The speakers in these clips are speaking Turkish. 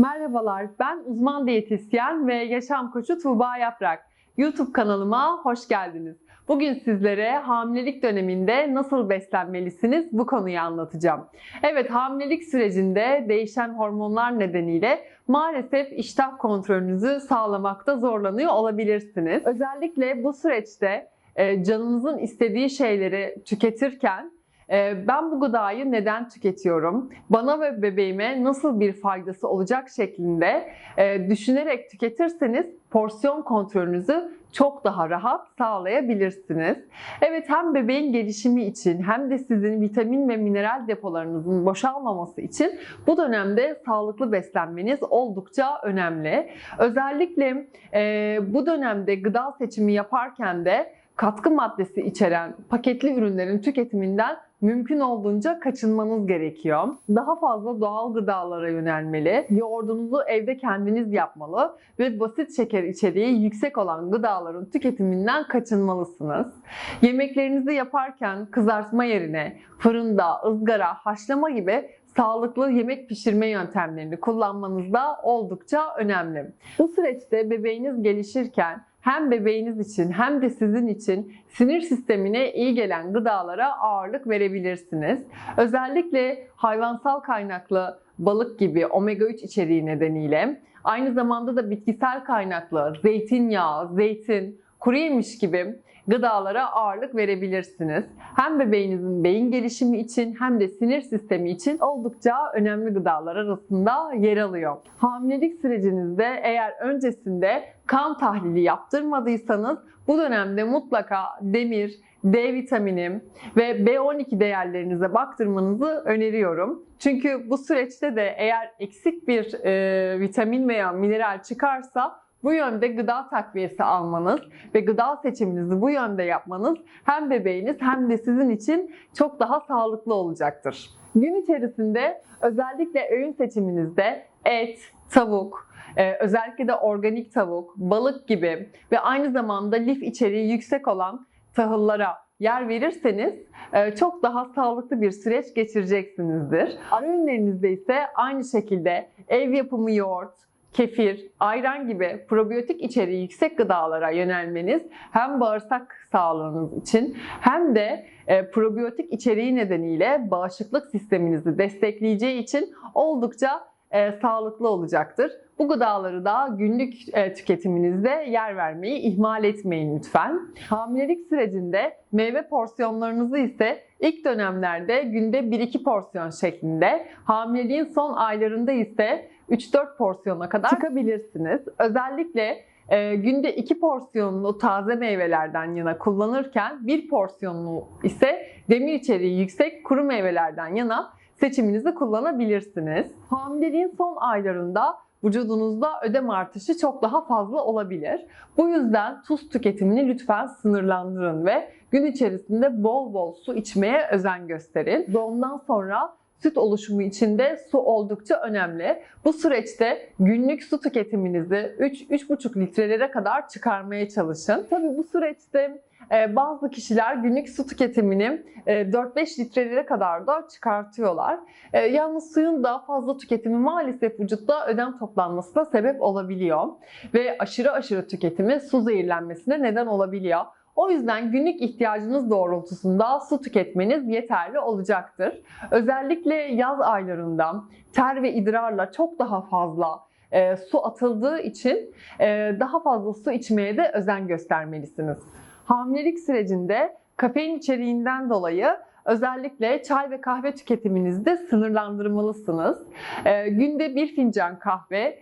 Merhabalar, ben uzman diyetisyen ve yaşam koçu Tuğba Yaprak. YouTube kanalıma hoş geldiniz. Bugün sizlere hamilelik döneminde nasıl beslenmelisiniz bu konuyu anlatacağım. Evet, hamilelik sürecinde değişen hormonlar nedeniyle maalesef iştah kontrolünüzü sağlamakta zorlanıyor olabilirsiniz. Özellikle bu süreçte e, canınızın istediği şeyleri tüketirken ben bu gıdayı neden tüketiyorum? Bana ve bebeğime nasıl bir faydası olacak şeklinde e, düşünerek tüketirseniz porsiyon kontrolünüzü çok daha rahat sağlayabilirsiniz. Evet hem bebeğin gelişimi için hem de sizin vitamin ve mineral depolarınızın boşalmaması için bu dönemde sağlıklı beslenmeniz oldukça önemli. Özellikle e, bu dönemde gıda seçimi yaparken de katkı maddesi içeren paketli ürünlerin tüketiminden mümkün olduğunca kaçınmanız gerekiyor. Daha fazla doğal gıdalara yönelmeli, yoğurdunuzu evde kendiniz yapmalı ve basit şeker içeriği yüksek olan gıdaların tüketiminden kaçınmalısınız. Yemeklerinizi yaparken kızartma yerine fırında, ızgara, haşlama gibi sağlıklı yemek pişirme yöntemlerini kullanmanız da oldukça önemli. Bu süreçte bebeğiniz gelişirken hem bebeğiniz için hem de sizin için sinir sistemine iyi gelen gıdalara ağırlık verebilirsiniz. Özellikle hayvansal kaynaklı balık gibi omega 3 içeriği nedeniyle aynı zamanda da bitkisel kaynaklı zeytinyağı, zeytin, kuru yemiş gibi gıdalara ağırlık verebilirsiniz. Hem bebeğinizin beyin gelişimi için hem de sinir sistemi için oldukça önemli gıdalar arasında yer alıyor. Hamilelik sürecinizde eğer öncesinde kan tahlili yaptırmadıysanız bu dönemde mutlaka demir, D vitamini ve B12 değerlerinize baktırmanızı öneriyorum. Çünkü bu süreçte de eğer eksik bir e, vitamin veya mineral çıkarsa bu yönde gıda takviyesi almanız ve gıda seçiminizi bu yönde yapmanız hem bebeğiniz hem de sizin için çok daha sağlıklı olacaktır. Gün içerisinde özellikle öğün seçiminizde et, tavuk, ee, özellikle de organik tavuk, balık gibi ve aynı zamanda lif içeriği yüksek olan tahıllara yer verirseniz e, çok daha sağlıklı bir süreç geçireceksinizdir. Ara öğünlerinizde ise aynı şekilde ev yapımı yoğurt, kefir, ayran gibi probiyotik içeriği yüksek gıdalara yönelmeniz hem bağırsak sağlığınız için hem de e, probiyotik içeriği nedeniyle bağışıklık sisteminizi destekleyeceği için oldukça e, sağlıklı olacaktır. Bu gıdaları da günlük e, tüketiminizde yer vermeyi ihmal etmeyin lütfen. Hamilelik sürecinde meyve porsiyonlarınızı ise ilk dönemlerde günde 1-2 porsiyon şeklinde, hamileliğin son aylarında ise 3-4 porsiyona kadar çıkabilirsiniz. Özellikle e, günde 2 porsiyonlu taze meyvelerden yana kullanırken bir porsiyonlu ise demir içeriği yüksek kuru meyvelerden yana seçiminizi kullanabilirsiniz. Hamileliğin son aylarında vücudunuzda ödem artışı çok daha fazla olabilir. Bu yüzden tuz tüketimini lütfen sınırlandırın ve gün içerisinde bol bol su içmeye özen gösterin. Doğumdan sonra süt oluşumu için de su oldukça önemli. Bu süreçte günlük su tüketiminizi 3-3,5 litrelere kadar çıkarmaya çalışın. Tabii bu süreçte bazı kişiler günlük su tüketimini 4-5 litrelere kadar da çıkartıyorlar. E, yalnız suyun daha fazla tüketimi maalesef vücutta ödem toplanmasına sebep olabiliyor. Ve aşırı aşırı tüketimi su zehirlenmesine neden olabiliyor. O yüzden günlük ihtiyacınız doğrultusunda su tüketmeniz yeterli olacaktır. Özellikle yaz aylarında ter ve idrarla çok daha fazla e, su atıldığı için e, daha fazla su içmeye de özen göstermelisiniz. Hamilelik sürecinde kafein içeriğinden dolayı özellikle çay ve kahve tüketiminizi de sınırlandırmalısınız. E, günde bir fincan kahve,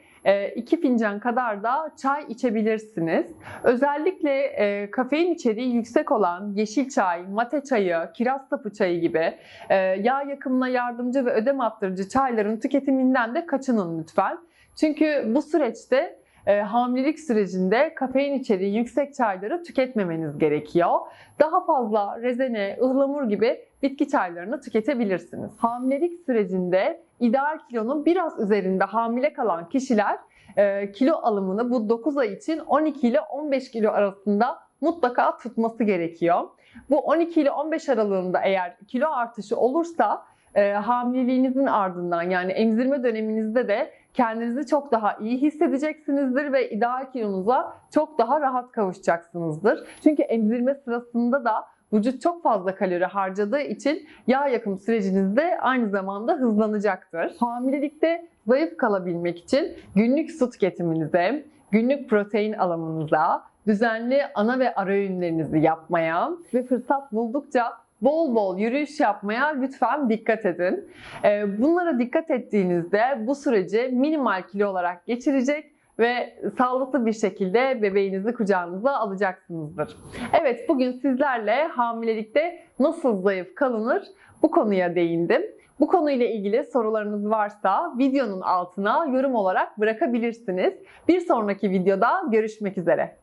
2 e, fincan kadar da çay içebilirsiniz. Özellikle e, kafein içeriği yüksek olan yeşil çay, mate çayı, kiraz sapı çayı gibi e, yağ yakımına yardımcı ve ödem attırıcı çayların tüketiminden de kaçının lütfen. Çünkü bu süreçte e, hamilelik sürecinde kafein içeriği yüksek çayları tüketmemeniz gerekiyor. Daha fazla rezene, ıhlamur gibi bitki çaylarını tüketebilirsiniz. Hamilelik sürecinde ideal kilonun biraz üzerinde hamile kalan kişiler e, kilo alımını bu 9 ay için 12 ile 15 kilo arasında mutlaka tutması gerekiyor. Bu 12 ile 15 aralığında eğer kilo artışı olursa e, hamileliğinizin ardından yani emzirme döneminizde de kendinizi çok daha iyi hissedeceksinizdir ve ideal kilonuza çok daha rahat kavuşacaksınızdır. Çünkü emzirme sırasında da vücut çok fazla kalori harcadığı için yağ yakım süreciniz de aynı zamanda hızlanacaktır. Hamilelikte zayıf kalabilmek için günlük su tüketiminize, günlük protein alımınıza, düzenli ana ve ara öğünlerinizi yapmaya ve fırsat buldukça bol bol yürüyüş yapmaya lütfen dikkat edin. Ee, Bunlara dikkat ettiğinizde bu süreci minimal kilo olarak geçirecek ve sağlıklı bir şekilde bebeğinizi kucağınıza alacaksınızdır. Evet bugün sizlerle hamilelikte nasıl zayıf kalınır bu konuya değindim. Bu konuyla ilgili sorularınız varsa videonun altına yorum olarak bırakabilirsiniz. Bir sonraki videoda görüşmek üzere.